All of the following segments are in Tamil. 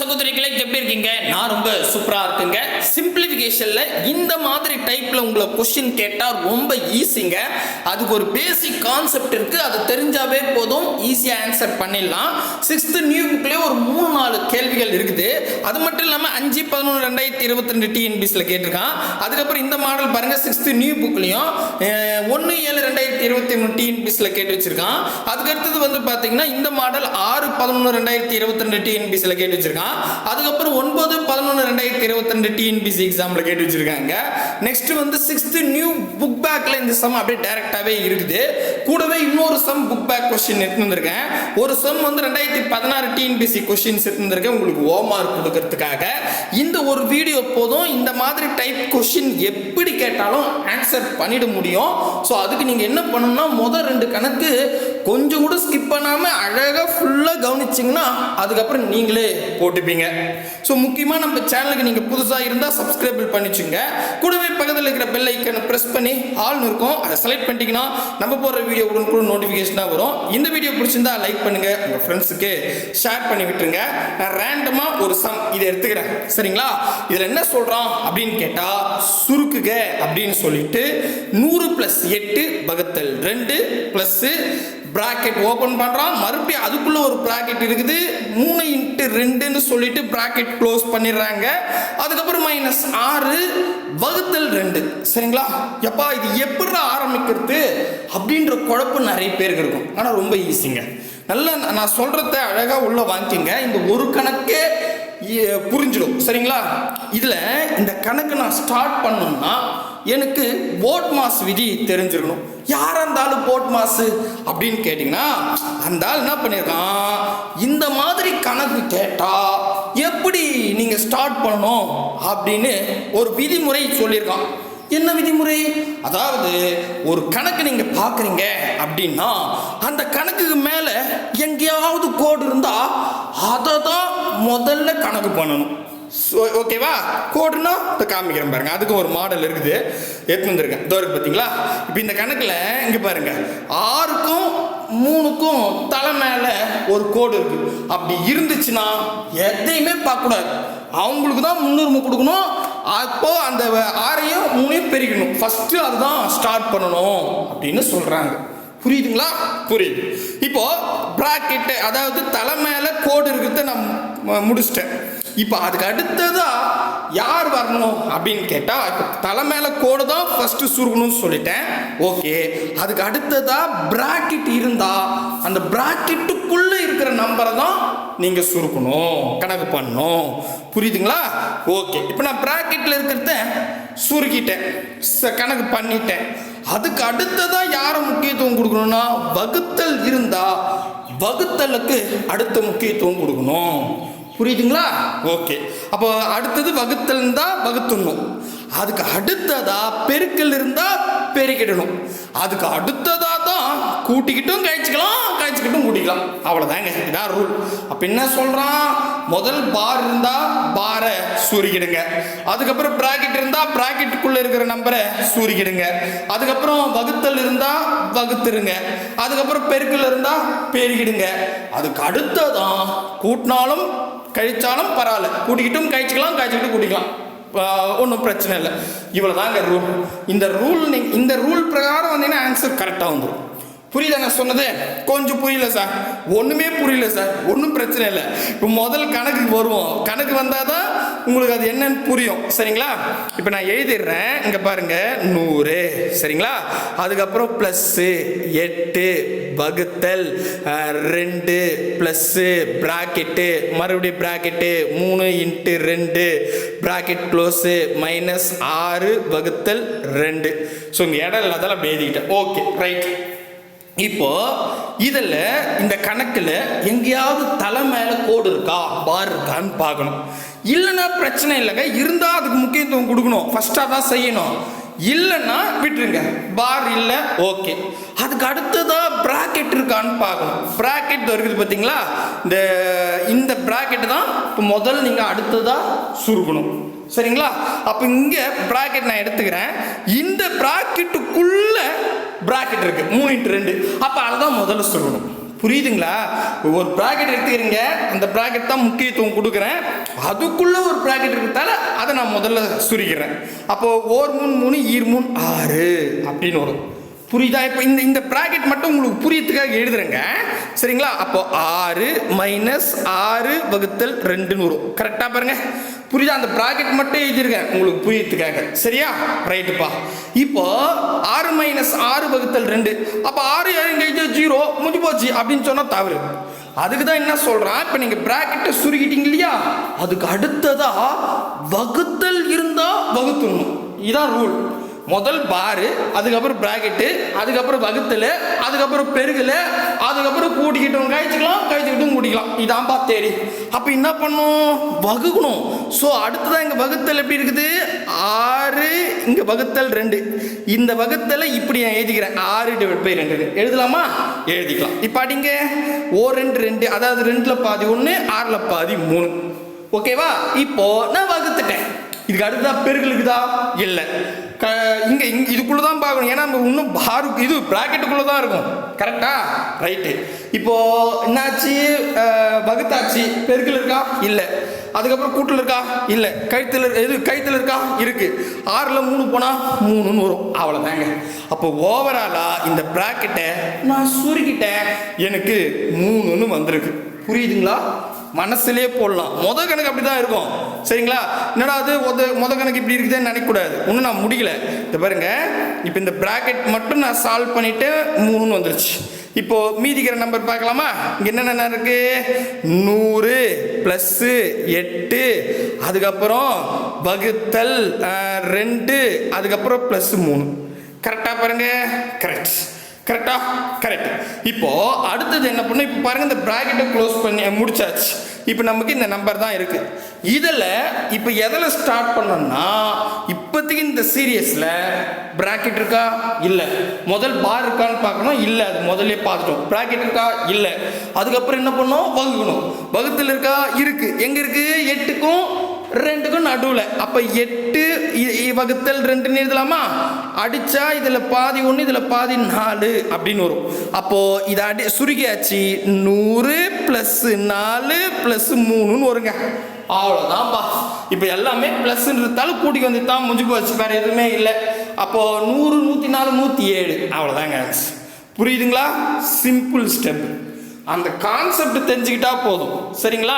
சகோதரிகளை எப்படி இருக்கீங்க? நான் ரொம்ப சூப்பரா இருக்குங்க. சிம்பிளிஃபிகேஷன்ல இந்த மாதிரி டைப்ல உங்களை கொஸ்டின் கேட்டா ரொம்ப ஈஸிங்க அதுக்கு ஒரு பேசிக் கான்செப்ட் இருக்கு. அது தெரிஞ்சாவே போதும். ஈஸியா ஆன்சர் பண்ணிடலாம். சிக்ஸ்த் நியூ புக்லயே ஒரு மூணு நாலு கேள்விகள் இருக்குது. அது மட்டும் இல்லாம அஞ்சு பதினொன்று ரெண்டாயிரத்தி இருபத்தி ரெண்டு டிஎன்பிசியில் கேட்டிருக்கான். அதுக்கப்புறம் இந்த மாடல் பாருங்க சிக்ஸ்த் நியூ புக்லயும் ஒன்று ஏழு ரெண்டாயிரத்தி இருபத்தி மூணு டிஎன்பிசியில் கேட்டு வச்சிருக்கான். அதுக்கு அடுத்தது வந்து பாத்தீங்கன்னா இந்த மாடல் ஆறு பதினொன்று ரெண்டாயிரத்தி இருபத்தி ரெண்டு டிஎன்பிசியில் கேட்டு வச்சிருக்கான். அதுக்கப்புறம் ஒன்பது பதினொன்று ரெண்டாயிரத்தி இருபத்தி ரெண்டு டிஎன்பிசி எக்ஸாமில் கேட்டு வச்சிருக்காங்க. நெக்ஸ்ட் வந்து சிக்ஸ்த் நியூ புக் பேக்ல இந்த சம் அப்படியே டைரக்டாவே இருக்குது. கூடவே இன்னொரு சம் புக் பேக் கொஸ்டின் எடுத்து வந்திருக்கேன். ஒரு சம் வந்து ரெண்டாயிரத்தி பதினாறு டிஎன்பிசி கொஸ்டின்ஸ் எடுத்து வந்திருக்கேன். உங்களுக்கு ஓ மார்க் கொடுக்கறதுக்காக. இந்த ஒரு வீடியோ போதும் இந்த மாதிரி டைப் கொஸ்டின் எப்படி கேட்டாலும் ஆன்சர் பண்ணிட முடியும். ஸோ அதுக்கு நீங்கள் என்ன பண்ணணும்னா முதல் ரெண்டு கணக்கு கொஞ்சம் கூட ஸ்கிப் பண்ணாமல் அழகாக ஃபுல்லாக கவனிச்சிங்கன்னா அதுக்கப்புறம் நீங்களே போட்டுப்பீங்க. ஸோ முக்கியமாக நம்ம சேனலுக்கு நீங்கள் புதுசாக இருந்தால் சப்ஸ்கிரைப் பண்ணிச்சுங்க. கூடவே பக்கத்தில் இருக்கிற பெல் ஐக்கனை ப்ரெஸ் பண்ணி ஆல்னு இருக்கும். அதை செலக்ட் பண்ணிட்டீங்கன்னா நம்ம போடுற வீடியோ உடனுக்குள்ள நோட்டிஃபிகேஷனாக வரும். இந்த வீடியோ பிடிச்சிருந்தா லைக் பண்ணுங்கள் உங்கள் ஃப்ரெண்ட்ஸுக்கு ஷேர் பண்ணி விட்டுருங்க. நான் ரேண்டமாக ஒரு சம் இதை எடுத்துக்கிறேன். சரிங்களா? இதில் என்ன சொல்கிறான் அப்படின்னு கேட்டால் சுருக்குக அப்படின்னு சொல்லிட்டு நூறு ப்ளஸ் எட்டு வகுத்தல் ரெண்டு ப்ளஸ்ஸு ப்ராக்கெட் ஓப்பன் பண்ணுறான் மறுபடியும் அதுக்குள்ளே ஒரு ப்ராக்கெட் இருக்குது. மூணு இன்ட்டு ரெண்டுன்னு சொல்லிட்டு ப்ராக்கெட் க்ளோஸ் பண்ணிடுறாங்க. அதுக்கப்புறம் மைனஸ் ஆறு வகுத்தல் ரெண்டு. சரிங்களா? எப்பா இது எப்படி ஆரம்பிக்கிறது அப்படின்ற குழப்பம் நிறைய பேருக்கு இருக்கும். ஆனால் ரொம்ப ஈஸிங்க நல்லா நான் சொல்கிறத அழகாக உள்ளே வாங்கிக்கங்க. இந்த ஒரு கணக்கே புரிஞ்சிடும் சரிங்களா? இதில் இந்த கணக்கு நான் ஸ்டார்ட் பண்ணணும்னா எனக்கு போட் மாஸ் விதி தெரிஞ்சிருக்கணும். யார் அந்த ஆளு போட் மாசு அப்படின்னு கேட்டிங்கன்னா அந்த ஆள் என்ன பண்ணியிருக்கான் இந்த மாதிரி கணக்கு கேட்டால் எப்படி நீங்கள் ஸ்டார்ட் பண்ணணும் அப்படின்னு ஒரு விதிமுறை சொல்லியிருக்கான். என்ன விதிமுறை? அதாவது ஒரு கணக்கு நீங்க பாக்குறீங்க அப்படின்னா அந்த கணக்குக்கு மேல எங்கேயாவது கோடு இருந்தா அதை தான் முதல்ல கணக்கு பண்ணணும். ஓகேவா கோடுனா இப்போ காமிக்கிறேன் பாருங்க. அதுக்கு ஒரு மாடல் இருக்குது. எடுத்து வந்திருக்கேன் இதோ இருக்கு பார்த்தீங்களா இப்போ இந்த கணக்கில் இங்கே பாருங்க. ஆறுக்கும் மூணுக்கும் தலை மேலே ஒரு கோடு இருக்கு. அப்படி இருந்துச்சுன்னா எதையுமே பார்க்கக்கூடாது. அவங்களுக்கு தான் முன்னுரிமை கொடுக்கணும். அப்போ அந்த ஆறையும் மூணையும் பெருக்கணும். ஃபர்ஸ்ட் அதுதான் ஸ்டார்ட் பண்ணணும் அப்படின்னு சொல்றாங்க. புரியுதுங்களா? புரியுது. இப்போ பிராக்கெட் அதாவது தலை மேல கோடு இருக்கிறத நான் முடிச்சிட்டேன். இப்போ அதுக்கு அடுத்ததா யார் வரணும் அப்படின்னு கேட்டால் இப்போ தலை மேலே கோடு தான் ஃபர்ஸ்ட் சுருகணும்னு சொல்லிட்டேன். ஓகே அதுக்கு அடுத்ததா பிராக்கெட் இருந்தா அந்த பிராக்கெட்டுக்குள்ள இருக்கிற நம்பரை தான் நீங்க சுருக்கணும். கணக்கு பண்ணணும். புரியுதுங்களா? ஓகே இப்போ நான் பிராக்கெட்ல இருக்கிறத சுருக்கிட்டேன். ச- கணக்கு பண்ணிட்டேன். அதுக்கு அடுத்ததா யாரை முக்கியத்துவம் கொடுக்கணும்னா வகுத்தல் இருந்தா வகுத்தலுக்கு அடுத்த முக்கியத்துவம் கொடுக்கணும். புரியுதுங்களா? ஓகே. அப்போ அடுத்தது வகுத்தல் இருந்தா வகுத்துடணும் அதுக்கு அடுத்ததா பெருக்கல் இருந்தா பெருக்கிடணும். அதுக்கு அடுத்ததா தான் கூட்டிக்கிட்டும் கழிச்சுக்கலாம் கழிச்சுக்கிட்டும் கூட்டிக்கலாம். அவ்வளோதாங்க இதான் ரூல் அப்போ என்ன சொல்றான்? முதல் பார் இருந்தா பாரை சூரிக்கிடுங்க. அதுக்கப்புறம் பிராக்கெட் இருந்தா பிராக்கெட்டுக்குள்ள இருக்கிற நம்பரை சூரிக்கிடுங்க. அதுக்கப்புறம் வகுத்தல் இருந்தா வகுத்துருங்க. அதுக்கப்புறம் பெருக்கல் இருந்தா பெருகிடுங்க அதுக்கு அடுத்ததான் கூட்டினாலும் கழிச்சாலும் பரவாயில்ல. கூட்டிக்கிட்டும் கழிச்சிக்கலாம் கழிச்சிக்கிட்டு கூட்டிக்கலாம். ஒன்றும் பிரச்சனை இல்லை. இவ்வளோ தாங்க ரூல் இந்த ரூல் நீ இந்த ரூல் பிரகாரம் வந்தீங்கன்னா ஆன்சர் கரெக்டாக வந்துடும் புரியல நான் சொன்னது? கொஞ்சம் புரியல சார் ஒன்றுமே புரியல சார் ஒன்றும் பிரச்சனை இல்லை. இப்போ முதல் கணக்குக்கு வருவோம். கணக்கு வந்தால் தான் உங்களுக்கு அது என்னன்னு புரியும். சரிங்களா? இப்போ நான் எழுதிடுறேன். இங்கே பாருங்க. நூறு. சரிங்களா? அதுக்கப்புறம் ப்ளஸ்ஸு எட்டு வகுத்தல் ரெண்டு ப்ளஸ்ஸு ப்ராக்கெட்டு மறுபடியும் ப்ராக்கெட்டு மூணு இன்ட்டு ரெண்டு ப்ராக்கெட் க்ளோஸு மைனஸ் ஆறு வகுத்தல் ரெண்டு. ஸோ இங்கே இடம் இல்லாதால எழுதிக்கிட்டேன். Okay right. இப்போ இதில் இந்த கணக்கில் எங்கேயாவது தலை மேலே கோடு இருக்கா? பார் இருக்கான்னு பார்க்கணும். இல்லைன்னா பிரச்சனை இல்லைங்க. இருந்தால் அதுக்கு முக்கியத்துவம் கொடுக்கணும். ஃபஸ்ட்டாக தான் செய்யணும். இல்லைன்னா விட்டுருங்க. பார் இல்லை ஓகே அதுக்கு அடுத்ததாக ப்ராக்கெட் இருக்கான்னு பார்க்கணும். ப்ராக்கெட் இருக்குது பார்த்தீங்களா? இந்த இந்த ப்ராக்கெட்டு தான் இப்போ முதல் நீங்கள் அடுத்ததாக சுருக்கணும். சரிங்களா? அப்போ இங்கே ப்ராக்கெட் நான் எடுத்துக்கிறேன். இந்த ப்ராக்கெட்டுக்குள்ளே ப்ராக்கெட் இருக்குது மூணு இன்ட்டு ரெண்டு. அப்போ அதை தான் முதல்ல சொல்லணும் புரியுதுங்களா? ஒரு ப்ராக்கெட் எடுத்துக்கிறீங்க அந்த ப்ராக்கெட் தான் முக்கியத்துவம் கொடுக்குறேன். அதுக்குள்ள ஒரு ப்ராக்கெட் இருக்கிறதால அதை நான் முதல்ல சுரிக்கிறேன். அப்போ ஓர் மூணு மூணு ஈர் மூணு ஆறு அப்படின்னு வரும். புரியுதா? இப்போ இந்த இந்த ப்ராக்கெட் மட்டும் உங்களுக்கு புரியத்துக்காக எழுதுறேங்க. சரிங்களா? அப்போ ஆறு மைனஸ் ஆறு வகுத்தல் ரெண்டுன்னு வரும். கரெக்டாக பாருங்க. புரியுதா? அந்த ப்ராக்கெட் மட்டும் எழுதிருக்கேன். உங்களுக்கு புரியத்துக்காக சரியா? ரைட்டுப்பா இப்போ ஆறு மைனஸ் ஆறு வகுத்தல் ரெண்டு. அப்போ ஆறு ஏழு கழிச்சு ஜீரோ முடிஞ்சு போச்சு. அப்படின்னு சொன்னால் தவறு. அதுக்கு தான் என்ன சொல்கிறான் இப்போ நீங்கள் ப்ராக்கெட்டை சுருக்கிட்டீங்க இல்லையா? அதுக்கு அடுத்ததாக வகுத்தல் இருந்தால் வகுத்துடணும். இதான் ரூல் முதல் பாரு அதுக்கப்புறம் ப்ராக்கெட்டு அதுக்கப்புறம் வகுத்தல் அதுக்கப்புறம் பெருகல் அதுக்கப்புறம் கூட்டிக்கிட்டும் கழிச்சிக்கலாம் கழிச்சுக்கிட்டும் கூட்டிக்கலாம். இதான்பா தேடி அப்போ என்ன பண்ணும்? வகுக்கணும். ஸோ அடுத்ததான் இங்கே வகுத்தல் எப்படி இருக்குது? ஆறு இங்கே வகுத்தல் ரெண்டு. இந்த வகுத்தலை இப்படி நான் எழுதிக்கிறேன். ஆறு டிவைட் பை ரெண்டு எழுதலாமா? எழுதிக்கலாம். இப்போ அடிங்க. ஓ ரெண்டு ரெண்டு. அதாவது ரெண்டில் பாதி ஒன்று ஆறில் பாதி மூணு. ஓகேவா இப்போ நான் வகுத்துட்டேன். இதுக்கு அடுத்ததா பெருகளுக்குதா இல்லை. க இங்கே இங்கே இதுக்குள்ளே தான் பார்க்கணும். ஏன்னா நம்ம இன்னும் பாரு இது ப்ராக்கெட்டுக்குள்ளே தான் இருக்கும். கரெக்டா ரைட்டு இப்போது என்னாச்சு? வகுத்தாச்சு. பெருக்கில் இருக்கா? இல்லை. அதுக்கப்புறம் கூட்டில் இருக்கா? இல்லை. கழுத்தில் இது கழுத்தில் இருக்கா? இருக்குது ஆறில் மூணு போனால் மூணுன்னு வரும். அவ்வளோதாங்க அப்போ ஓவராலாக இந்த ப்ராக்கெட்டை நான் சுருக்கிட்டேன். எனக்கு மூணுன்னு வந்திருக்கு. புரியுதுங்களா? மனசுலயே போடலாம். முத கணக்கு அப்படி தான் இருக்கும். சரிங்களா? என்னடா அது? முத முத கணக்கு இப்படி இருக்குதுன்னு நினைக்கக்கூடாது. இன்னும் நான் முடியல இந்த பாருங்க. இப்போ இந்த ப்ராக்கெட் மட்டும் நான் சால்வ் பண்ணிவிட்டு மூணுன்னு வந்துருச்சு. இப்போ மீதிக்கிற நம்பர் பார்க்கலாமா? இங்கே என்னென்ன இருக்கு? நூறு ப்ளஸ்ஸு எட்டு. அதுக்கப்புறம் வகுத்தல் ரெண்டு. அதுக்கப்புறம் ப்ளஸ் மூணு. கரெக்டாக பாருங்க. கரெக்ட் கரெக்டா கரெக்ட் இப்போ அடுத்தது என்ன பண்ணணும் இப்போ பாருங்க இந்த ப்ராக்கெட்டை க்ளோஸ் பண்ணி முடிச்சாச்சு. இப்போ நமக்கு இந்த நம்பர் தான் இருக்கு. இதில் இப்போ எதில் ஸ்டார்ட் பண்ணோம்னா இப்போதைக்கு இந்த சீரியஸில் ப்ராக்கெட் இருக்கா? இல்லை. முதல் பார் இருக்கான்னு பார்க்கணும். இல்லை அது முதல்ல பார்த்துட்டோம். ப்ராக்கெட் இருக்கா? இல்லை. அதுக்கப்புறம் என்ன பண்ணோம்? வகுக்கணும். வகுத்தில் இருக்கா? இருக்கு. எங்க இருக்கு? எட்டுக்கும் ரெண்டுக்கும் நடுவில். அப்போ எட்டு இ- வகுத்தல் ரெண்டுன்னு எழுதலாமா? அடிச்சா இதில் பாதி ஒன்று இதில் பாதி நாலு அப்படின்னு வரும். அப்போது இதை அடி சுருக்கியாச்சு. நூறு ப்ளஸ் நாலு ப்ளஸ் மூணுன்னு வருங்க. அவ்வளோதான்ப்பா இப்போ எல்லாமே ப்ளஸ்ன்றதால கூட்டிக்கு வந்து தான் முடிஞ்சு போச்சு. வேறு எதுவுமே இல்லை. அப்போது நூறு நூற்றி நாலு நூற்றி ஏழு. அவ்வளோதாங்க புரியுதுங்களா? சிம்பிள் ஸ்டெப் அந்த கான்செப்ட் தெரிஞ்சுக்கிட்டா போதும். சரிங்களா?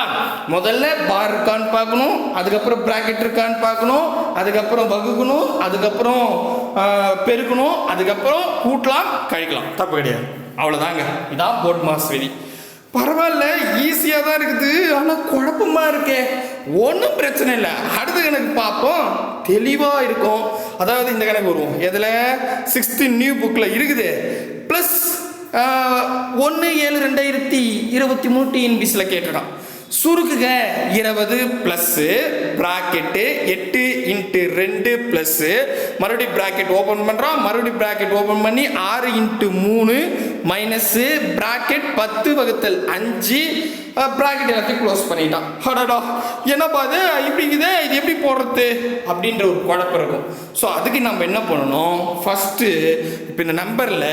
முதல்ல பார் இருக்கான்னு பார்க்கணும் அதுக்கப்புறம் பிராக்கெட் இருக்கான்னு பார்க்கணும் அதுக்கப்புறம் வகுக்கணும் அதுக்கப்புறம் பெருக்கணும் அதுக்கப்புறம் கூட்டலாம் கழிக்கலாம். தப்பு கிடையாது. அவ்வளோதாங்க இதான் போர்ட் மாஸ் விதி. பரவாயில்ல ஈஸியாக தான் இருக்குது. ஆனால் குழப்பமா இருக்கே. ஒன்றும் பிரச்சனை இல்லை. அடுத்த கணக்கு பார்ப்போம். தெளிவாக இருக்கும். அதாவது இந்த கணக்கு வருவோம். எதில்? சிக்ஸ்த்து நியூ புக்கில் இருக்குது. ஒன்று ஏழு ரெண்டாயிரத்தி இருபத்தி மூணு டிஎன்பிசியில் கேட்டிருக்கான். சுருக்குக இருபது ப்ளஸ்ஸு ப்ராக்கெட்டு எட்டு இன்ட்டு ரெண்டு ப்ளஸ்ஸு மறுபடியும் ப்ராக்கெட் ஓப்பன் பண்ணுறோம் மறுபடியும் ப்ராக்கெட் ஓப்பன் பண்ணி ஆறு இன்ட்டு மூணு மைனஸு ப்ராக்கெட் பத்து வகுத்தல் அஞ்சு ப்ராக்கெட் எல்லாத்தையும் க்ளோஸ் பண்ணிட்டான். அடடா என்னப்பா அது இப்படி இது இது எப்படி போடுறது? அப்படின்ற ஒரு குழப்பம் இருக்கும். ஸோ அதுக்கு நம்ம என்ன பண்ணணும்? ஃபஸ்ட்டு இப்போ இந்த நம்பரில்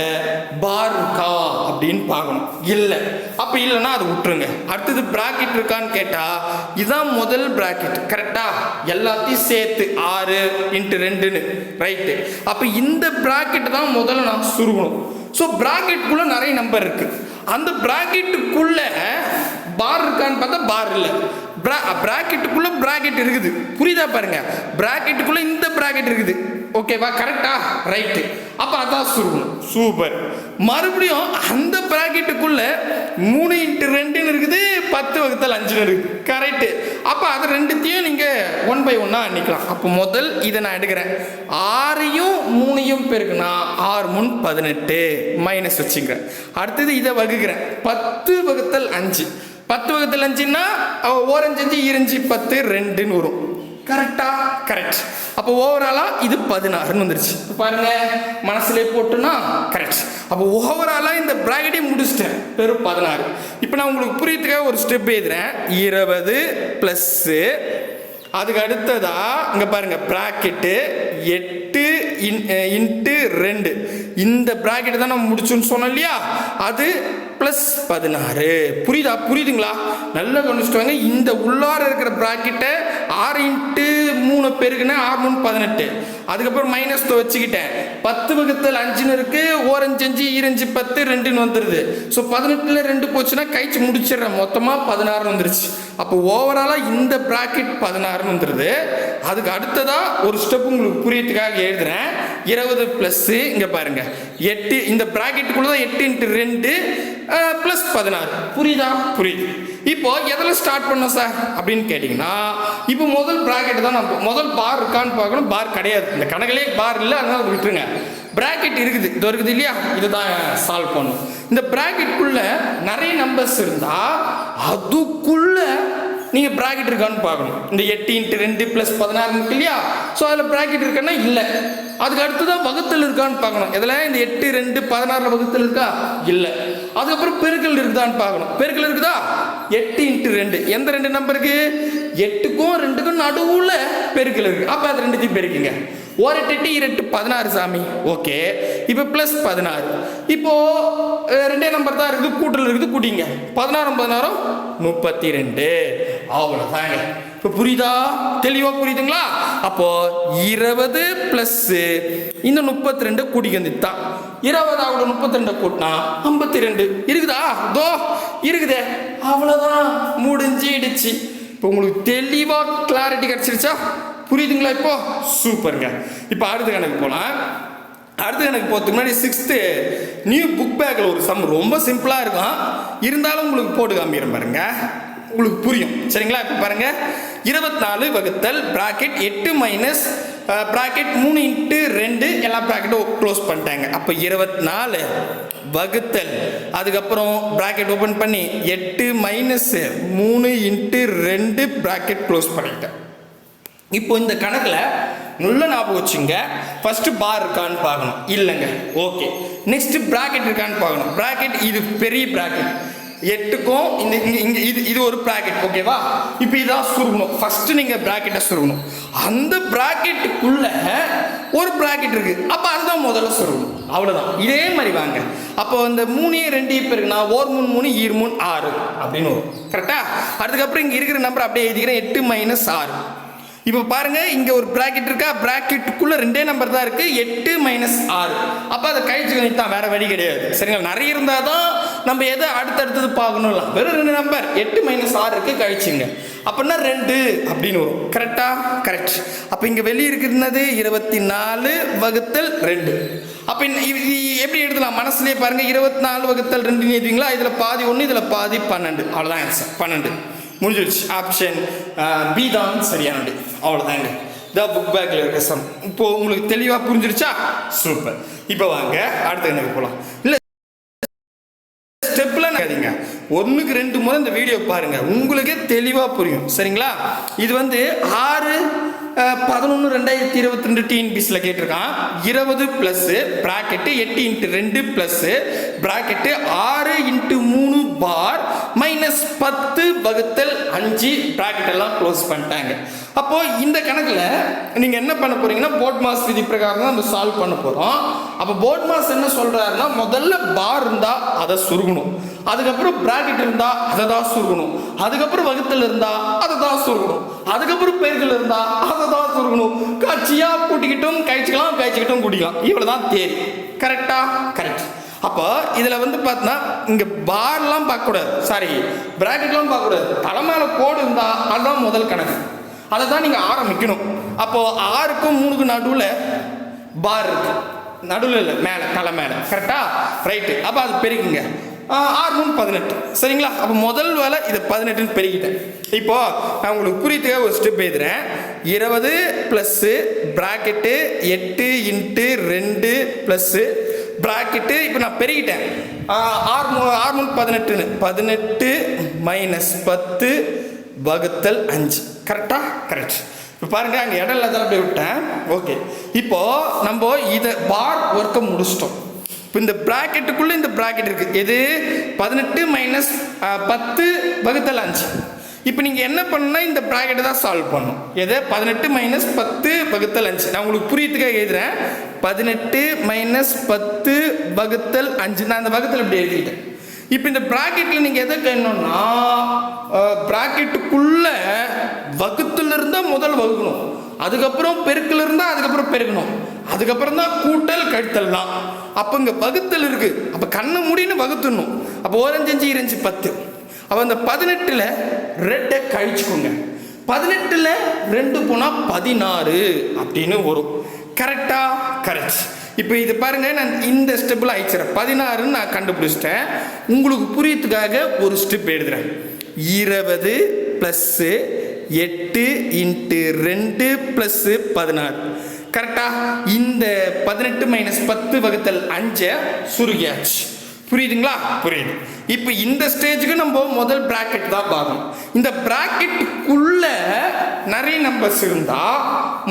பார் இருக்கா அப்படின்னு பார்க்கணும். இல்லை. அப்போ இல்லைன்னா அதை விட்டுருங்க. அடுத்தது ப்ராக்கெட் இருக்கான்னு கேட்டால் இதுதான் முதல் ப்ராக்கெட் கரெக்டாக எல்லாத்தையும் சேர்த்து ஆறு இன்ட்டு ரெண்டுன்னு. ரைட்டு அப்போ இந்த ப்ராக்கெட் தான் முதல்ல நான் சுருகணும் ஸோ ப்ராக்கெட்டுக்குள்ளே நிறைய நம்பர் இருக்குது அந்த ப்ராக்கெட்டுக்குள்ளே பார் இருக்கான்னு பார்த்தா பார் இல்லை. பிரா ப்ராக்கெட்டுக்குள்ள ப்ராக்கெட் இருக்குது. புரியுதா பாருங்க? ப்ராக்கெட்டுக்குள்ள இந்த ப்ராக்கெட் இருக்குது. ஓகேவா கரெக்டா ரைட்டு அப்போ அதான் சுருகணும் சூப்பர் மறுபடியும் அந்த ப்ராக்கெட்டுக்குள்ள மூணு இன்ட்டு ரெண்டுன்னு இருக்குது பத்து வகுத்தல் அஞ்சுன்னு இருக்குது. கரெக்டு அப்போ அது ரெண்டுத்தையும் நீங்கள் ஒன் பை ஒன்னாக அன்னிக்கலாம். அப்போ முதல் இதை நான் எடுக்கிறேன். ஆறையும் மூணையும் பெருக்குனா ஆறு முன் பதினெட்டு. மைனஸ் வச்சுக்கிறேன். அடுத்தது இதை வகுக்கிறேன். பத்து வகுத்தல் அஞ்சு. பத்து வகுத்தல் அஞ்சுன்னா அஹ், ஓரஞ்சு அஞ்சு பத்து ரெண்டுன்னு வரும். கரெக்டா கரெக்ட் அப்போ ஓவராலா இது பதினாறுன்னு வந்துருச்சு. பாருங்க மனசுலே போட்டுனா கரெக்ட் அப்போ ஓவராலா இந்த ப்ராக்கெட்டே முடிச்சிட்டேன். வெறும் பதினாறு. இப்போ நான் உங்களுக்கு புரியத்துக்காக ஒரு ஸ்டெப் எழுதுறேன். இருபது ப்ளஸ்ஸு அதுக்கு அடுத்ததா இங்க பாருங்க ப்ராக்கெட்டு எட்டு இன் இன்ட்டு ரெண்டு. இந்த ப்ராக்கெட் தான் நம்ம முடிச்சோன்னு சொன்னோம் இல்லையா அது ப்ளஸ் பதினாறு. புரியுதா? புரியுதுங்களா? நல்லா கவனிச்சுட்டு வாங்க. இந்த உள்ளார இருக்கிற ப்ராக்கெட்டை ஆறு இன்ட்டு மூணு பேருக்குன்னா ஆறு மூணு பதினெட்டு. அதுக்கப்புறம் மைனஸ் வச்சுக்கிட்டேன். பத்து வகுத்தல் அஞ்சுன்னு இருக்கு. ஓரஞ்சு அஞ்சு ஈரஞ்சு பத்து ரெண்டுன்னு வந்துடுது ஸோ பதினெட்டில் ரெண்டு போச்சுன்னா கழிச்சு முடிச்சிடுறேன். மொத்தமாக பதினாறு வந்துருச்சு. அப்போ ஓவராலாக இந்த ப்ராக்கெட் பதினாறுன்னு வந்துடுது அதுக்கு அடுத்ததாக ஒரு ஸ்டெப் உங்களுக்கு புரியறதுக்காக எழுதுறேன். இருபது ப்ளஸ்ஸு இங்கே பாருங்க. எட்டு இந்த ப்ராக்கெட்டுக்குள்ளே தான் எட்டு இன்ட்டு ரெண்டு ப்ளஸ் பதினாறு. புரியுதா? புரியுது. இப்போ எதில் ஸ்டார்ட் பண்ணோம் சார் அப்படின்னு கேட்டிங்கன்னா இப்போ முதல் ப்ராக்கெட் தான் நம்ம முதல் பார் இருக்கான்னு பார்க்கணும். பார் கிடையாது. இந்த கணக்கிலே பார் இல்லை அதனால விட்டுருங்க. ப்ராக்கெட் இருக்குது. இது இருக்குது இல்லையா? இதுதான் சால்வ் பண்ணும் இந்த ப்ராக்கெட்டுக்குள்ள நிறைய நம்பர்ஸ் இருந்தால் அதுக்குள்ள நீங்கள் ப்ராக்கெட் இருக்கான்னு பார்க்கணும். இந்த எட்டு இன்ட்டு ரெண்டு ப்ளஸ் பதினாறு இருக்கு இல்லையா? ஸோ அதில் ப்ராக்கெட் இருக்கான்னா இல்லை. அதுக்கு அடுத்து தான் வகுத்தல் இருக்கான்னு பார்க்கணும். இதில் இந்த எட்டு ரெண்டு பதினாறில் வகுத்தல் இருக்கா? இல்லை. அதுக்கப்புறம் பெருக்கல் இருக்குதான்னு பார்க்கணும். பெருக்கல் இருக்குதா? எட்டு இன்ட்டு ரெண்டு. எந்த ரெண்டு நம்பருக்கு? எட்டுக்கும் ரெண்டுக்கும் நடுவில் பெருக்கல் இருக்கு. அப்போ அது ரெண்டுத்தையும் பெருக்குங்க. ஒரு எட்டு எட்டு இரட்டு பதினாறு சாமி. ஓகே. இப்போ ப்ளஸ் பதினாறு. இப்போ ரெண்டே நம்பர் தான் இருக்குது. கூட்டல் இருக்குது. கூட்டிங்க பதினாறும் பதினாறும் முப்பத்தி ரெண்டு. அவ்வளோதாங்க இப்போ புரியுதா? தெளிவாக புரியுதுங்களா? அப்போ இருபது ப்ளஸ்ஸு இந்த முப்பத்தி ரெண்டு கூட்டிக்கிறது தான் இருபதாவோட முப்பத்தி ரெண்டு கூட்டினா ஐம்பத்தி ரெண்டு இருக்குதா? தோ இருக்குதே. அவ்வளோதான் முடிஞ்சிடுச்சு. இப்போ உங்களுக்கு தெளிவாக கிளாரிட்டி கிடச்சிருச்சா? புரியுதுங்களா இப்போ? சூப்பருங்க. இப்போ அடுத்த கணக்கு போகலாம் அடுத்த கணக்கு போகிறதுக்கு முன்னாடி சிக்ஸ்த்து நியூ புக் பேக்கில் ஒரு சம் ரொம்ப சிம்பிளாக இருக்கும். இருந்தாலும் உங்களுக்கு போட்டு காமிக்கிறேன் பாருங்க. உங்களுக்கு புரியும். சரிங்களா? இப்போ பாருங்கள் இருபத்தி நாலு வகுத்தல் ப்ராக்கெட் எட்டு மைனஸ் ப்ராக்கெட் மூணு இன்ட்டு ரெண்டு எல்லா ப்ராக்கெட்டும் க்ளோஸ் பண்ணிட்டாங்க. அப்போ இருபத்தி நாலு வகுத்தல் அதுக்கப்புறம் ப்ராக்கெட் ஓப்பன் பண்ணி எட்டு மைனஸ் மூணு இன்ட்டு ரெண்டு ப்ராக்கெட் க்ளோஸ் பண்ணிட்டேன். இப்போ இந்த கணக்கில் நல்ல ஞாபகம் வச்சுங்க. ஃபர்ஸ்ட் பார் இருக்கான்னு பார்க்கணும். இல்லைங்க. ஓகே நெக்ஸ்ட் ப்ராக்கெட் இருக்கான்னு பார்க்கணும். ப்ராக்கெட் இது பெரிய ப்ராக்கெட் எட்டுக்கும் இந்த இங்கே இது இது ஒரு ப்ராக்கெட் ஓகேவா இப்போ இதான் சுருகணும் ஃபஸ்ட்டு நீங்கள் ப்ராக்கெட்டை சுருகணும் அந்த ப்ராக்கெட்டுக்குள்ளே ஒரு ப்ராக்கெட் இருக்குது அப்போ அதுதான் முதல்ல சுருகணும் அவ்வளோதான் இதே மாதிரி வாங்க. அப்போ இந்த மூணே ரெண்டு இப்போ இருக்குன்னா ஓர் மூணு மூணு ஈர் மூணு ஆறு அப்படின்னு வரும். கரெக்டாக அதுக்கப்புறம் இங்கே இருக்கிற நம்பர் அப்படியே எழுதிக்கிறேன். எட்டு மைனஸ் ஆறு. இப்போ பாருங்க இங்க ஒரு பிராக்கெட் இருக்கா? பிராக்கெட்டுக்குள்ள ரெண்டே நம்பர் தான் இருக்கு எட்டு மைனஸ் ஆறு. அப்போ அதை கழிச்சு தான் வேற வழி கிடையாது. சரிங்களா? நிறைய இருந்தால் தான் நம்ம எதை அடுத்தடுத்தது பார்க்கணும்ல வெறும் ரெண்டு நம்பர் எட்டு மைனஸ் ஆறு இருக்கு கழிச்சுங்க. அப்படின்னா ரெண்டு அப்படின்னு வரும். கரெக்டா கரெக்ட் அப்போ இங்கே வெளியே இருக்கிறது இருபத்தி நாலு வகுத்தல் ரெண்டு. அப்போ இது எப்படி எழுதலாம்? மனசுலயே பாருங்க இருபத்தி நாலு வகுத்தல் ரெண்டுன்னு எழுதுவீங்களா? இதில் பாதி ஒன்று இதில் பாதி பன்னெண்டு. அவ்வளோதான் ஆன்சர் பன்னெண்டு. முடிஞ்சிருச்சு. ஆப்ஷன் பி uh, தான் சரியானது அவ்வளோதாங்க இதான் புக் பேக்கில் இருக்க சம் இப்போது உங்களுக்கு தெளிவாக புரிஞ்சிருச்சா? சூப்பர் இப்போ வாங்க அடுத்த எனக்கு போகலாம் இல்லை ஸ்டெப்லாம் நினைக்காதீங்க ஒன்றுக்கு ரெண்டு முறை இந்த வீடியோ பாருங்கள் உங்களுக்கே தெளிவாக புரியும். சரிங்களா? இது வந்து ஆறு பதினொன்று ரெண்டாயிரத்தி இருபத்தி ரெண்டு டிஎன்பிஸில் கேட்டிருக்கான். இருபது ப்ளஸ்ஸு ப்ராக்கெட்டு எட்டு இன்ட்டு ரெண்டு ப்ளஸ்ஸு ப்ராக்கெட்டு ஆறு இன்ட்டு மூணு பார் பத்து வகுத்தல் அஞ்சு ப்ராக்கெட் எல்லாம் க்ளோஸ் பண்ணிட்டாங்க. அப்போ இந்த கணக்கில் நீங்கள் என்ன பண்ண போறீங்கன்னா போட் மாஸ் விதி பிரகாரம் தான் நம்ம சால்வ் பண்ண போகிறோம் அப்போ போட் மாஸ் என்ன சொல்றாருன்னா முதல்ல பார் இருந்தால் அதை சுருகணும். அதுக்கப்புறம் ப்ராக்கெட் இருந்தால் அதை தான் சுருகணும். அதுக்கப்புறம் வகுத்தல் இருந்தால் அதை தான் சுருகணும். அதுக்கப்புறம் பெருக்கல் இருந்தால் அதை தான் சுருகணும். காட்சியாக கூட்டிக்கிட்டும் கழிச்சிக்கலாம் கழிச்சிக்கிட்டும் கூட்டிக்கலாம். இவ்வளோ தான் தேரி கரெக்டா கரெக்ட் அப்போ இதில் வந்து பார்த்தீங்கன்னா இங்கே பார்லாம் பார்க்கக்கூடாது. சாரி ப்ராக்கெட்லாம் பார்க்கக்கூடாது. தலை மேலே கோடு இருந்தால் அதுதான் முதல் கணக்கு. அதை தான் நீங்கள் ஆரம்பிக்கணும் அப்போது ஆறுக்கும் மூணுக்கும் நடுவில் பார் இருக்கு. நடுவில் இல்லை மேலே தலை மேலே. கரெக்டா ரைட்டு அப்போ அது பெருக்குங்க. ஆறு மூணு பதினெட்டு. சரிங்களா? அப்போ முதல் வேலை இது பதினெட்டுன்னு பெருக்கிட்டேன். இப்போ நான் உங்களுக்கு புரியத்துக்காக ஒரு ஸ்டெப் எழுதுறேன். இருபது ப்ளஸ்ஸு ப்ராக்கெட்டு எட்டு இன்ட்டு ரெண்டு ப்ளஸ்ஸு ப்ராக்கெட்டு இப்போ நான் பெருகிட்டேன். ஆறு மூ ஆறு மூணு பதினெட்டுன்னு. பதினெட்டு மைனஸ் பத்து வகுத்தல் அஞ்சு. கரெக்டாக கரெக்ட் இப்போ பாருங்க அங்கே இடம் இல்லாத அப்படி விட்டேன். ஓகே இப்போ நம்ம இதை பார் ஒர்க்கை முடிச்சிட்டோம். இப்போ இந்த ப்ராக்கெட்டுக்குள்ளே இந்த ப்ராக்கெட் இருக்குது எது? பதினெட்டு மைனஸ் பத்து வகுத்தல் அஞ்சு. இப்போ நீங்கள் என்ன பண்ணால் இந்த ப்ராக்கெட்டை தான் சால்வ் பண்ணும். எதை? பதினெட்டு மைனஸ் பத்து வகுத்தல் அஞ்சு. நான் உங்களுக்கு புரியத்துக்காக எழுதுறேன். பதினெட்டு மைனஸ் பத்து வகுத்தல் அஞ்சு. நான் அந்த வகுத்தல் இப்படி எழுதிட்டேன். இப்போ இந்த ப்ராக்கெட்டில் நீங்கள் எதை கண்ணணும்னா ப்ராக்கெட்டுக்குள்ள வகுத்துல இருந்தால் முதல் வகுக்கணும். அதுக்கப்புறம் பெருக்கில் இருந்தால் அதுக்கப்புறம் பெருக்கணும். அதுக்கப்புறம் தான் கூட்டல் கழித்தல் தான். அப்போ இங்கே வகுத்தல் இருக்குது அப்போ கண்ணை முடின்னு வகுத்துடணும். அப்போ ஓரஞ்சஞ்சு இருந்துச்சு பத்து. அப்போ அந்த பதினெட்டில் ரெட்டை கழிச்சுக்கோங்க. பதினெட்டில் ரெண்டு போனால் பதினாறு அப்படின்னு வரும். கரெக்டாக கரெக்ட் இப்போ இது பாருங்க நான் இந்த ஸ்டெப்பில் அழிச்சிடறேன் பதினாறுன்னு நான் கண்டுபிடிச்சிட்டேன். உங்களுக்கு புரியத்துக்காக ஒரு ஸ்டெப் எழுதுறேன். இருபது ப்ளஸ்ஸு எட்டு இன்ட்டு ரெண்டு ப்ளஸ்ஸு பதினாறு. கரெக்டாக இந்த பதினெட்டு மைனஸ் பத்து வகுத்தல் அஞ்சை சுருகியாச்சு புரியுதுங்களா? புரியுது. இப்போ இந்த ஸ்டேஜுக்கு நம்ம முதல் ப்ராக்கெட் தான் பார்க்கணும் இந்த ப்ராக்கெட்டுக்குள்ள நிறைய நம்பர்ஸ் இருந்தால்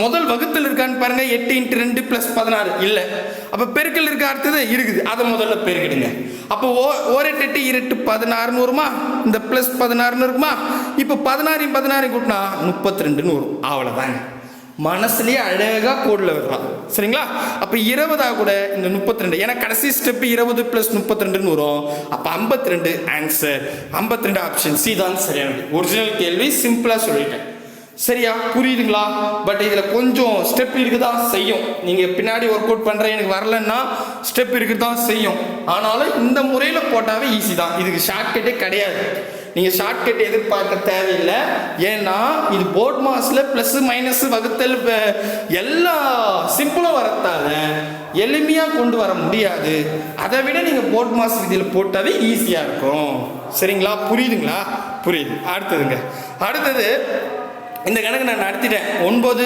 முதல் வகுத்தில் இருக்கான்னு பாருங்க எட்டு இன்ட்டு ரெண்டு ப்ளஸ் பதினாறு. இல்லை. அப்போ பெருக்கல் இருக்க அடுத்தது இருக்குது அதை முதல்ல பெருக்கிடுங்க. அப்போ ஓ ஓரெட்டு எட்டு இரட்டு பதினாறுன்னு வருமா? இந்த ப்ளஸ் பதினாறுன்னு இருக்குமா? இப்போ பதினாறு பதினாறு கூட்டினா முப்பத்தி ரெண்டுன்னு வரும். அவ்வளோதாங்க மனசுலயே அழகா கோடில் வரலாம் சரிங்களா? அப்போ இருபதா கூட இந்த முப்பத்தி ரெண்டு ஏன்னா கடைசி ஸ்டெப் இருபது ப்ளஸ் முப்பத்தி ரெண்டுன்னு வரும். அப்போ ஐம்பத்தி ரெண்டு ஆன்சர் ஐம்பத்தி ரெண்டு ஆப்ஷன் சி தான் சரியானது ஒரிஜினல் கேள்வி சிம்பிளாக சொல்லிட்டேன். சரியா? புரியுதுங்களா? பட் இதில் கொஞ்சம் ஸ்டெப் இருக்குதான் செய்யும். நீங்கள் பின்னாடி ஒர்க் அவுட் பண்ணுற எனக்கு வரலன்னா ஸ்டெப் இருக்குதான் செய்யும். ஆனாலும் இந்த முறையில் போட்டாவே ஈஸி தான். இதுக்கு ஷார்ட்கட்டே கிடையாது. நீங்கள் ஷார்ட்கட் எதிர்பார்க்க தேவையில்லை. ஏன்னா இது போர்ட் மாஸில் ப்ளஸ் மைனஸ் வகுத்தல் இப்போ எல்லா சிம்பிளும் வரத்தால எளிமையாக கொண்டு வர முடியாது. அதை விட நீங்கள் போர்ட் மாஸ் இதில் போட்டாவே ஈஸியாக இருக்கும். சரிங்களா? புரியுதுங்களா? புரியுது. அடுத்ததுங்க. அடுத்தது இந்த கணக்கு நான் நடத்திட்டேன். ஒன்பது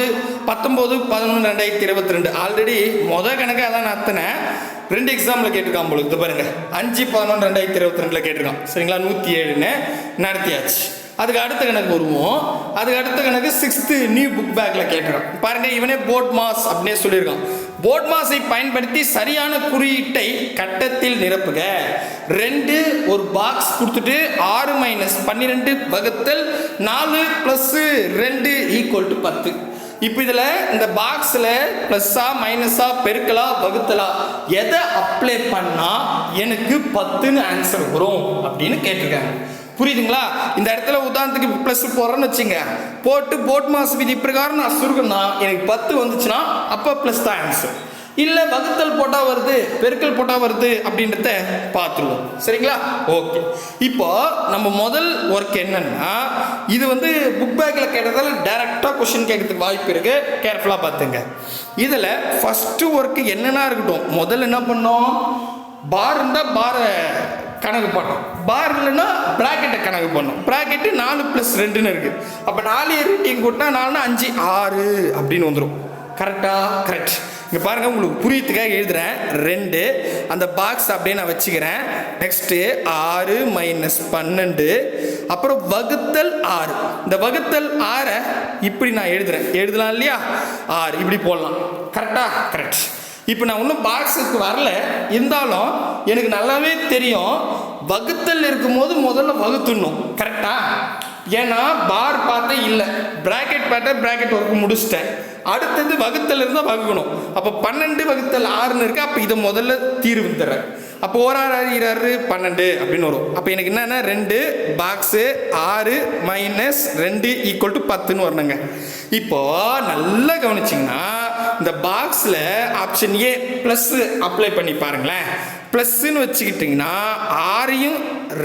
பத்தொம்போது பதினொன்று ரெண்டாயிரத்தி இருபத்தி ரெண்டு. ஆல்ரெடி மொதல் கணக்காக தான் நடத்தினேன். ரெண்டு எக்ஸாமில் கேட்டிருக்கான் போல இது பாருங்க. அஞ்சு பதினொன்று ரெண்டாயிரத்தி இருபத்தி ரெண்டில் கேட்டிருக்கான். சரிங்களா? நூற்றி ஏழுன்னு நடத்தியாச்சு. அதுக்கு அடுத்த கணக்கு வருவோம். அதுக்கு அடுத்த கணக்கு சிக்ஸ்த்து நியூ புக் பேக்கில் கேட்டிருக்கான். பாருங்க இவனே போட் மாஸ் அப்படின்னே சொல்லியிருக்கான். போட் மாஸை பயன்படுத்தி சரியான குறியீட்டை கட்டத்தில் நிரப்புக. ரெண்டு ஒரு பாக்ஸ் கொடுத்துட்டு ஆறு மைனஸ் பன்னிரெண்டு வகுத்தல் நாலு ப்ளஸ்ஸு ரெண்டு ஈக்குவல் டு பத்து. இப்போ இதில் இந்த பாக்ஸில் ப்ளஸ்ஸா மைனஸா பெருக்கலா வகுத்தலா எதை அப்ளை பண்ணால் எனக்கு பத்துன்னு ஆன்சர் வரும் அப்படின்னு கேட்டிருக்காங்க. புரியுதுங்களா? இந்த இடத்துல உதாரணத்துக்கு ப்ளஸ் போடுறேன்னு வச்சுங்க. போட்டு போட் மாஸ் விதி பிரகாரம் நான் சுருக்கம்னா எனக்கு பத்து வந்துச்சுன்னா அப்போ ப்ளஸ் தான் ஆன்சர் இல்லை வகுத்தல் போட்டால் வருது பெருக்கல் போட்டால் வருது அப்படின்றத பார்த்துருவோம். சரிங்களா? ஓகே இப்போ நம்ம முதல் ஒர்க் என்னன்னா இது வந்து புக் பேக்கில் கேட்டதால் டேரெக்டாக கொஷின் கேட்கறதுக்கு வாய்ப்பு இருக்குது கேர்ஃபுல்லாக பார்த்துங்க. இதில் ஃபஸ்ட்டு ஒர்க்கு என்னென்னா இருக்கட்டும். முதல்ல என்ன பண்ணோம்? பார் இருந்தால் பாரை கணக்கு பண்ணோம். பார் இல்லைன்னா ப்ராக்கெட்டை கணக்கு பண்ணோம். ப்ராக்கெட்டு நாலு ப்ளஸ் ரெண்டுன்னு இருக்குது அப்போ நாலு ரேட்டிங் கூட்டினா நாலுனா அஞ்சு ஆறு அப்படின்னு வந்துடும் கரெக்டாக கரெக்ட் இங்கே பாருங்கள் உங்களுக்கு புரியத்துக்காக எழுதுகிறேன் ரெண்டு அந்த பாக்ஸ் அப்படியே நான் வச்சுக்கிறேன். நெக்ஸ்ட்டு ஆறு மைனஸ் பன்னெண்டு. அப்புறம் வகுத்தல் ஆறு. இந்த வகுத்தல் ஆறை இப்படி நான் எழுதுறேன். எழுதலாம் இல்லையா? ஆறு. இப்படி போடலாம். கரெக்டா கரெக்ட் இப்போ நான் ஒன்றும் பாக்ஸுக்கு வரல. இருந்தாலும் எனக்கு நல்லாவே தெரியும். வகுத்தல் இருக்கும்போது முதல்ல வகுத்துடணும். கரெக்டா ஏன்னா பார் பார்த்தே இல்லை. ப்ராக்கெட் பார்த்தா ப்ராக்கெட் ஒர்க் முடிச்சிட்டேன். அடுத்தது வகுத்தல் இருந்தால் வகுக்கணும். அப்போ பன்னெண்டு வகுத்தல் ஆறுன்னு இருக்கு. அப்போ இதை முதல்ல தீர்வு தர்றேன் அப்போ ஓராறு இராறு பன்னெண்டு அப்படின்னு வரும். அப்போ எனக்கு என்னென்னா ரெண்டு பாக்ஸு ஆறு மைனஸ் ரெண்டு ஈக்குவல் டு பத்துன்னு வரணுங்க. இப்போ நல்லா கவனிச்சிங்கன்னா இந்த பாக்ஸில் ஆப்ஷன் ஏ ப்ளஸ் அப்ளை பண்ணி பாருங்களேன். ப்ளஸ்ன்னு வச்சுக்கிட்டிங்கன்னா ஆறையும்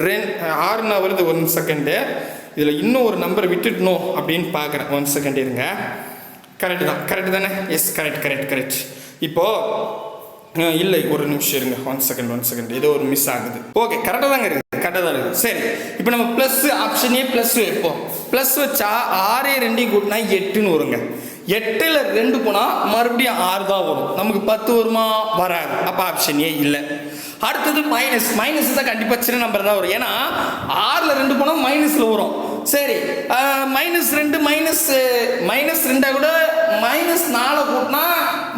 ரெண் ஆறுனா வருது ஒன் செகண்டு இதில் இன்னும் ஒரு நம்பர் விட்டுட்டணும் அப்படின்னு பார்க்குறேன் ஒன் செகண்ட் இருங்க. கரெக்டு தான். கரெக்டு தானே? எஸ் கரெக்ட் கரெக்ட் கரெக்ட் இப்போது இல்லை ஒரு நிமிஷம் இருங்க. ஒன் செகண்ட் ஒன் செகண்ட் ஏதோ ஒரு மிஸ் ஆகுது. ஓகே கரெக்டாக தாங்க இருக்குது. கரெக்டாக தான் இருக்குது. சரி இப்போ நம்ம ப்ளஸ் ஆப்ஷனே ப்ளஸ் வைப்போம். ப்ளஸ் வச்சா ஆறே ரெண்டையும் கூட்டினா எட்டுன்னு வருங்க. எட்டில் ரெண்டு போனால் மறுபடியும் ஆறு தான் வரும். நமக்கு பத்து வருமா? வராது. அப்போ ஆப்ஷன் ஏ இல்லை. அடுத்தது மைனஸ் மைனஸ் தான் கண்டிப்பாக சின்ன நம்பர் தான் வரும். ஏன்னா ஆறில் ரெண்டு போனால் மைனஸில் வரும். சரி மைனஸ் ரெண்டு மைனஸ் மைனஸ் ரெண்டாக கூட மைனஸ் நாலை கூட்டினா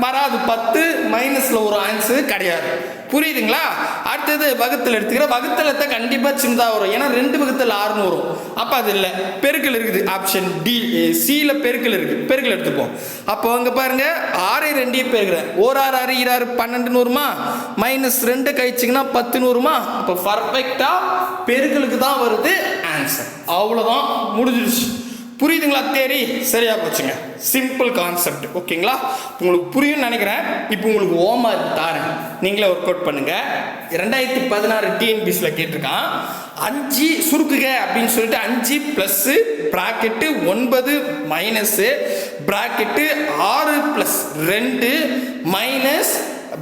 வராது பத்து மைனஸில் ஒரு ஆன்சர் கிடையாது. புரியுதுங்களா? அடுத்தது வகுத்தல் எடுத்துக்கிற வகுத்தலத்தை கண்டிப்பாக சின்னதாக வரும். ஏன்னா ரெண்டு வகுத்தல் ஆறுன்னு வரும். அப்போ அது இல்லை. பெருக்கல் இருக்குது. ஆப்ஷன் டி சியில் பெருக்கல் இருக்குது பெருக்கல் எடுத்துப்போம். அப்போ அங்கே பாருங்கள் ஆறு ரெண்டையும் பெருக்கிறேன். ஓர் ஆறு ஆறு இராறு பன்னெண்டுன்னு வருமா? மைனஸ் ரெண்டு கழிச்சிங்கன்னா பத்துன்னு வருமா? அப்போ பர்ஃபெக்டாக பெருக்கலுக்கு தான் வருது ஆன்சர் அவ்வளோதான் முடிஞ்சிடுச்சு புரியுதுங்களா தேரி? சரியா போச்சுங்க. சிம்பிள் கான்செப்ட் ஓகேங்களா? உங்களுக்கு புரியும்னு நினைக்கிறேன். இப்போ உங்களுக்கு ஓமா தாரேன். நீங்களே ஒர்க் அவுட் பண்ணுங்க. ரெண்டாயிரத்தி பதினாறு டிஎன்பிஸில் கேட்டிருக்கான். அஞ்சு சுருக்குக அப்படின்னு சொல்லிட்டு அஞ்சு ப்ளஸ்ஸு ப்ராக்கெட்டு ஒன்பது மைனஸு ப்ராக்கெட்டு ஆறு ப்ளஸ் ரெண்டு மைனஸ்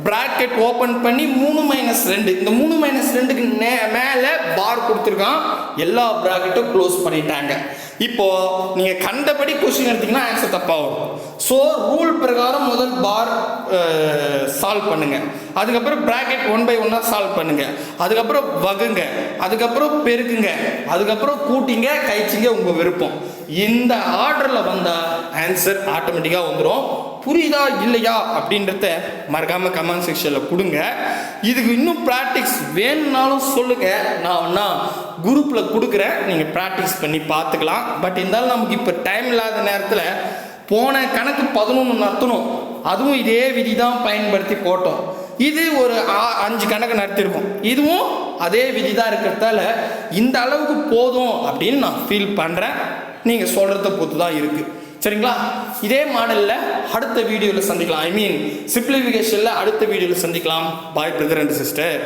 ப்ராக்கெட் ஓப்பன் பண்ணி மூணு மைனஸ் ரெண்டு. இந்த மூணு மைனஸ் ரெண்டுக்கு நே மேலே பார் கொடுத்துருக்கான். எல்லா ப்ராக்கெட்டும் க்ளோஸ் பண்ணிட்டாங்க. இப்போ நீங்கள் கண்டபடி கொஸ்டின் எடுத்தீங்கன்னா ஆன்சர் தப்பாக வரும். ஸோ ரூல் பிரகாரம் முதல் பார் சால்வ் பண்ணுங்க. அதுக்கப்புறம் ப்ராக்கெட் ஒன் பை ஒன்னாக சால்வ் பண்ணுங்க. அதுக்கப்புறம் வகுங்க. அதுக்கப்புறம் பெருக்குங்க. அதுக்கப்புறம் கூட்டிங்க கழிச்சிங்க உங்கள் விருப்பம். இந்த ஆர்டரில் வந்தால் ஆன்சர் ஆட்டோமேட்டிக்காக வந்துடும் புரியுதா இல்லையா அப்படின்றத மறக்காமல் கமெண்ட் செக்ஷனில் கொடுங்க. இதுக்கு இன்னும் ப்ராக்டிஸ் வேணும்னாலும் சொல்லுங்க. நான் ஒன்றா குரூப்பில் கொடுக்குறேன். நீங்கள் ப்ராக்டிஸ் பண்ணி பார்த்துக்கலாம். பட் இருந்தாலும் நமக்கு இப்போ டைம் இல்லாத நேரத்தில் போன கணக்கு பதினொன்று நடத்தணும் அதுவும் இதே விதி தான் பயன்படுத்தி போட்டோம். இது ஒரு ஆ- அஞ்சு கணக்கு நடத்திருக்கோம். இதுவும் அதே விதி தான் இருக்கிறதால இந்த அளவுக்கு போதும் அப்படின்னு நான் ஃபீல் பண்ணுறேன் நீங்கள் சொல்கிறத பொறுத்து தான் இருக்குது சரிங்களா? இதே மாடலில் அடுத்த வீடியோவில் சந்திக்கலாம். ஐ மீன் சிம்பிளிஃபிகேஷனில் அடுத்த வீடியோவில் சந்திக்கலாம். பாய் பிரதர் அண்ட் சிஸ்டர்